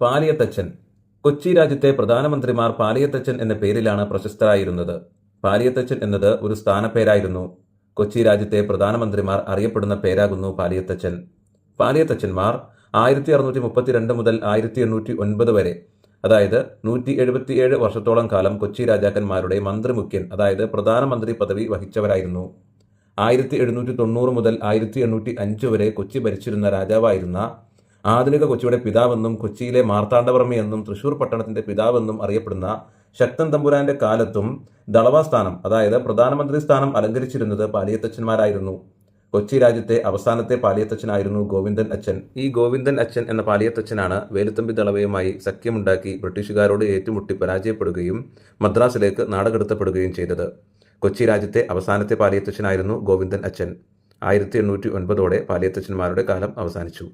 പാലിയത്തച്ഛൻ. കൊച്ചി രാജ്യത്തെ പ്രധാനമന്ത്രിമാർ പാലിയത്തച്ഛൻ എന്ന പേരിലാണ് പ്രശസ്തരായിരുന്നത്. പാലിയത്തച്ഛൻ എന്നത് ഒരു സ്ഥാനപ്പേരായിരുന്നു. കൊച്ചി രാജ്യത്തെ പ്രധാനമന്ത്രിമാർ അറിയപ്പെടുന്ന പേരാകുന്നു പാലിയത്തച്ഛൻ. പാലിയത്തച്ഛന്മാർ ആയിരത്തി അറുന്നൂറ്റി മുപ്പത്തിരണ്ട് മുതൽ ആയിരത്തി എണ്ണൂറ്റി ഒൻപത് വരെ അതായത് നൂറ്റി എഴുപത്തിയേഴ് വർഷത്തോളം കാലം കൊച്ചി രാജാക്കന്മാരുടെ മന്ത്രിമുഖ്യൻ അതായത് പ്രധാനമന്ത്രി പദവി വഹിച്ചവരായിരുന്നു. ആയിരത്തി എഴുന്നൂറ്റി തൊണ്ണൂറ് മുതൽ ആയിരത്തി എണ്ണൂറ്റി അഞ്ച് വരെ കൊച്ചി ഭരിച്ചിരുന്ന രാജാവായിരുന്ന ആധുനിക കൊച്ചിയുടെ പിതാവെന്നും കൊച്ചിയിലെ മാർത്താണ്ഡവർമ്മ എന്നും തൃശൂർ പട്ടണത്തിന്റെ പിതാവെന്നും അറിയപ്പെടുന്ന ശക്തൻ തമ്പുരാന്റെ കാലത്തും ദളവ സ്ഥാനം അതായത് പ്രധാനമന്ത്രി സ്ഥാനം അലങ്കരിച്ചിരുന്നത് പാലിയത്തച്ഛന്മാരായിരുന്നു. കൊച്ചി രാജ്യത്തെ അവസാനത്തെ പാലിയത്തച്ഛനായിരുന്നു ഗോവിന്ദൻ അച്ഛൻ. ഈ ഗോവിന്ദൻ അച്ഛൻ എന്ന പാലിയത്തച്ഛനാണ് വേലുത്തമ്പി ദളവയുമായി സഖ്യമുണ്ടാക്കി ബ്രിട്ടീഷുകാരോട് ഏറ്റുമുട്ടി പരാജയപ്പെടുകയും മദ്രാസിലേക്ക് നാടുകടത്തപ്പെടുകയും ചെയ്തത്. കൊച്ചി രാജ്യത്തെ അവസാനത്തെ പാലിയത്തച്ഛനായിരുന്നു ഗോവിന്ദൻ അച്ഛൻ. ആയിരത്തി എണ്ണൂറ്റി ഒൻപതോടെ പാലിയത്തച്ഛന്മാരുടെ കാലം അവസാനിച്ചു.